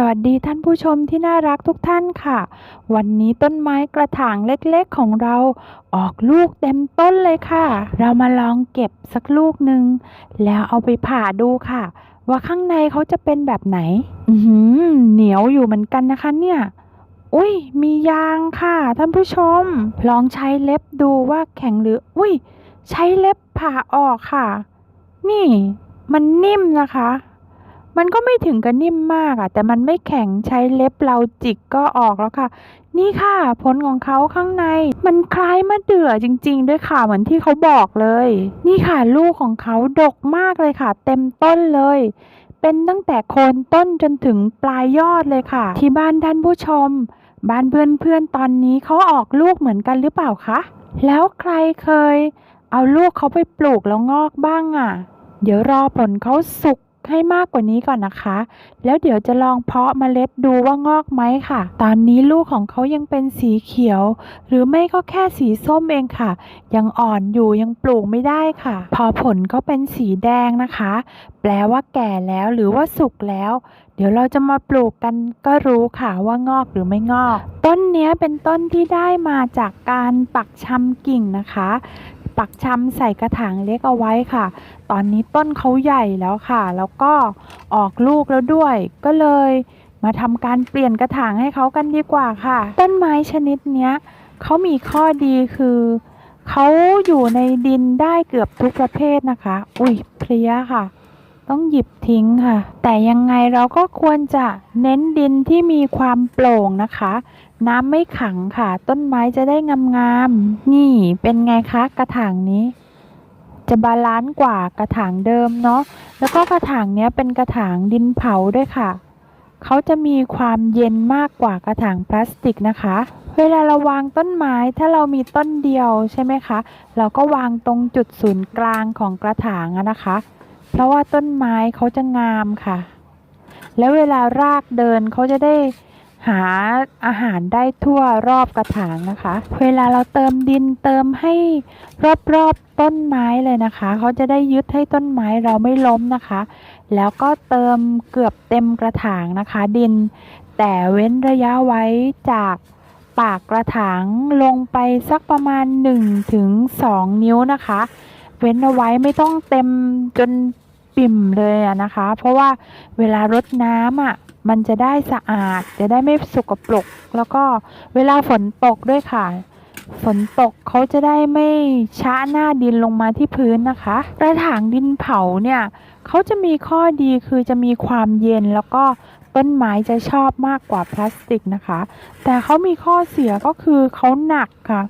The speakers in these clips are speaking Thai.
สวัสดีท่านผู้ชมที่น่ารักทุกท่านค่ะ วันนี้ต้นไม้กระถางเล็กๆของเราออกลูกเต็มต้นเลยค่ะ เรามาลองเก็บสักลูกหนึ่งแล้วเอาไปผ่าดูค่ะ ว่าข้างในเขาจะเป็นแบบไหน อืเหนียวอยู่เหมือนกันนะคะเนี่ยอุ้ยมียางค่ะ ท่านผู้ชม ลองใช้เล็บดูว่าแข็งหรือ อุ้ยใช้เล็บผ่าออกค่ะ นี่ มันนิ่มนะคะ มันก็ไม่ถึงกับนิ่มมากอะแต่มันไม่แข็งใช้เล็บเราจิกก็ออกแล้วค่ะ นี่ค่ะ ผลของเขาข้างใน มันคล้ายมะเดื่อจริง ๆ ด้วยค่ะเหมือนที่เขาบอกเลย นี่ค่ะลูกของเขาดกมากเลยค่ะ เต็มต้นเลย เป็นตั้งแต่โคนต้นจนถึงปลายยอดเลยค่ะ ที่บ้านท่านผู้ชม บ้านเพื่อนๆตอนนี้เขาออกลูกเหมือนกันหรือเปล่าคะแล้วใครเคย เอาลูกเขาไปปลูกแล้วงอกบ้างอะเดี๋ยวรอผลเขาสุก ให้มากกว่านี้ก่อนนะคะ แล้วเดี๋ยวจะลองเพาะเมล็ดดูว่างอกไหมค่ะ ตอนนี้ลูกของเขายังเป็นสีเขียว หรือไม่ก็แค่สีส้มเองค่ะ ยังอ่อนอยู่ยังปลูกไม่ได้ค่ะ พอผลเขาเป็นสีแดงนะคะ แปลว่าแก่แล้วหรือว่าสุกแล้ว เดี๋ยวเราจะมาปลูกกันก็รู้ค่ะว่างอกหรือไม่งอก ต้นเนี้เป็นต้นที่ได้มาจากการปักชำกิ่งนะคะ ปักชำใส่กระถางเล็กเอาไว้ค่ะ ตอนนี้ต้นเขาใหญ่แล้วค่ะ แล้วก็ออกลูกแล้วด้วย ก็เลย มาทำการเปลี่ยนกระถางให้เขากันดีกว่าค่ะ ต้นไม้ชนิดเนี้ยเขามีข้อดีคือเขาอยู่ในดินได้เกือบทุกประเภทนะคะ อุ้ยเพลียค่ะ ต้องหยิบทิ้งค่ะ แต่ยังไงเราก็ควรจะเน้นดินที่มีความโปร่งนะคะ น้ำไม่ขังค่ะ ต้นไม้จะได้งามๆนี่เป็นไงคะกระถางนี้ จะบาลานซ์กว่ากระถางเดิมเนาะแล้วก็กระถางเนี้ยเป็นกระถางดินเผาด้วยค่ะเขาจะมีความเย็นมากกว่ากระถางพลาสติกนะคะ เวลาเราวางต้นไม้ถ้าเรามีต้นเดียวใช่ไหมคะ เราก็วางตรงจุดศูนย์กลางของกระถางนะคะ เพราะว่าต้นไม้เขาจะงามค่ะ แล้วเวลารากเดินเขาจะได้ หาอาหารได้ทั่วรอบกระถางนะคะ เวลาเราเติมดินเติมให้รอบๆต้นไม้เลยนะคะ เขาจะได้ยึดให้ต้นไม้เราไม่ล้มนะคะ แล้วก็เติมเกือบเต็มกระถางนะคะ ดิน แต่เว้นระยะไว้จากปากกระถางลงไปสักประมาณ1ถึง2นิ้วนะคะ เว้นเอาไว้ไม่ต้องเต็มจนปิ่มเลยนะคะ เพราะว่าเวลารดน้ำอะ มันจะได้สะอาด จะได้ไม่สกปรกแล้วก็เวลาฝนตกด้วยค่ะ ฝนตกเขาจะได้ไม่ชะหน้าดินลงมาที่พื้นนะคะ กระถางดินเผาเนี่ยเขาจะมีข้อดีคือจะมีความเย็นแล้วก็ต้นไม้จะชอบมากกว่าพลาสติกนะคะ แต่เขามีข้อเสียก็คือเขาหนักค่ะ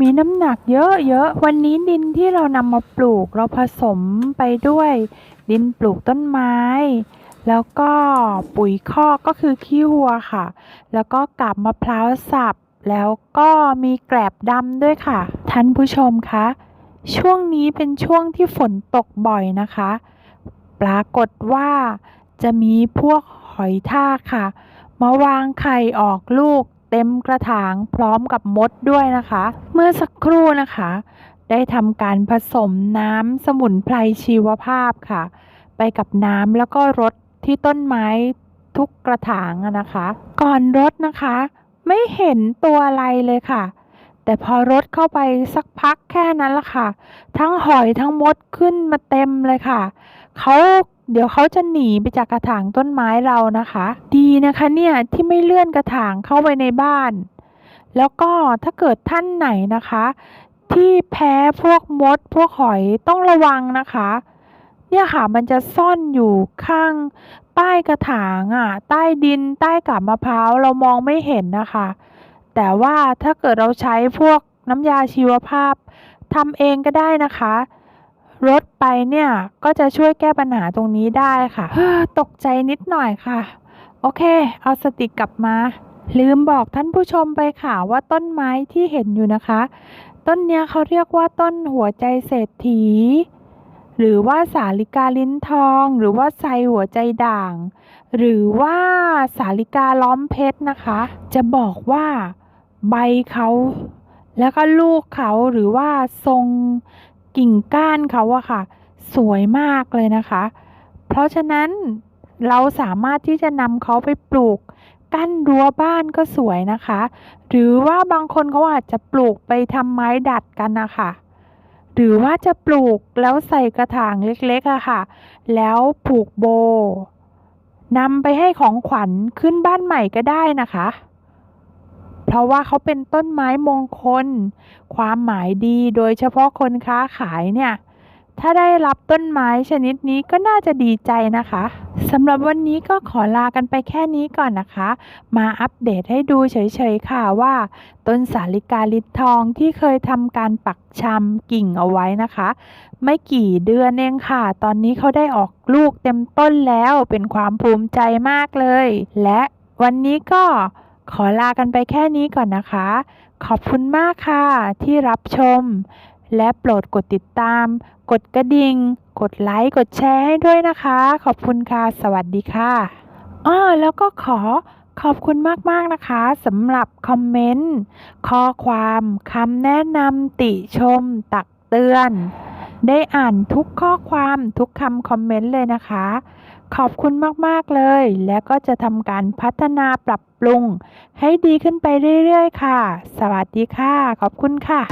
มีน้ำหนักเยอะๆ วันนี้ดินที่เรานำมาปลูกเราผสมไปด้วย ดินปลูกต้นไม้ แล้วก็ปุ๋ยคอกก็คือขี้วัวค่ะ แล้วก็กาบมะพร้าวสับ แล้วก็มีแกลบดำด้วยค่ะ ท่านผู้ชมคะ ช่วงนี้เป็นช่วงที่ฝนตกบ่อยนะคะ ปรากฏว่าจะมีพวกหอยทากค่ะ มาวางไข่ออกลูกเต็มกระถางพร้อมกับมดด้วยนะคะ เมื่อสักครู่นะคะ ได้ทำการผสมน้ำสมุนไพรชีวภาพค่ะ ไปกับน้ำแล้วก็รด ที่ต้นไม้ทุกกระถางนะคะ ก่อนรดนะคะ ไม่เห็นตัวอะไรเลยค่ะ แต่พอรดเข้าไปสักพักแค่นั้นละค่ะ ทั้งหอยทั้งมดขึ้นมาเต็มเลยค่ะเขาเดี๋ยวเขาจะหนีไปจากกระถางต้นไม้เรานะคะ ดีนะคะเนี่ยที่ไม่เลื่อนกระถางเข้าไปในบ้าน แล้วก็ถ้าเกิดท่านไหนนะคะ ที่แพ้พวกมดพวกหอยต้องระวังนะคะ เนี่ยค่ะมันจะซ่อนอยู่ข้างใต้กระถางอะ ใต้ดินใต้กาบมะพร้าวเรามองไม่เห็นนะคะ แต่ว่าถ้าเกิดเราใช้พวกน้ำยาชีวภาพทำเองก็ได้นะคะรดไปเนี่ยก็จะช่วยแก้ปัญหาตรงนี้ได้ค่ะตกใจนิดหน่อยค่ะ โอเค เอาสติกลับมา ลืมบอกท่านผู้ชมไปค่ะว่าต้นไม้ที่เห็นอยู่นะคะ ต้นเนี้ยเขาเรียกว่าต้นหัวใจเศรษฐี หรือว่าสาลิกาลิ้นทอง หรือว่าไซหัวใจด่าง หรือว่าสาลิกาล้อมเพชรนะคะ จะบอกว่าใบเขาแล้วก็ลูกเขาหรือว่าทรงกิ่งก้านเขาอะค่ะ สวยมากเลยนะคะ เพราะฉะนั้นเราสามารถที่จะนำเขาไปปลูกกั้นรั้วบ้านก็สวยนะคะ หรือว่าบางคนเขาอาจจะปลูกไปทำไม้ดัดกันนะคะ หรือว่าจะปลูกแล้วใส่กระถางเล็กๆอะค่ะ แล้วผูกโบนำไปให้ของขวัญขึ้นบ้านใหม่ก็ได้นะคะ เพราะว่าเขาเป็นต้นไม้มงคล ความหมายดีโดยเฉพาะคนค้าขายเนี่ย ถ้าได้รับต้นไม้ชนิดนี้ก็น่าจะดีใจนะคะสำหรับวันนี้ก็ขอลากันไปแค่นี้ก่อนนะคะ มาอัปเดตให้ดูเฉยๆค่ะว่า ต้นสาลิกาลิศทองที่เคยทำการปักชำกิ่งเอาไว้นะคะ ไม่กี่เดือนเองค่ะ ตอนนี้เขาได้ออกลูกเต็มต้นแล้วเป็นความภูมิใจมากเลย และวันนี้ก็ขอลากันไปแค่นี้ก่อนนะคะ ขอบคุณมากค่ะที่รับชม และโปรดกดติดตาม กดกระดิ่ง กดไลค์ กดแชร์ให้ด้วยนะคะ ขอบคุณค่ะ สวัสดีค่ะอ้อแล้วก็ขอขอบคุณมาก ๆ นะคะสำหรับคอมเมนต์ ข้อความคำแนะนำติชม ตักเตือน ได้อ่านทุกข้อความทุกคำคอมเมนต์เลยนะคะ ขอบคุณมาก ๆ เลย และก็จะทำการพัฒนาปรับปรุง ให้ดีขึ้นไปเรื่อย ๆ ค่ะ สวัสดีค่ะ ขอบคุณค่ะ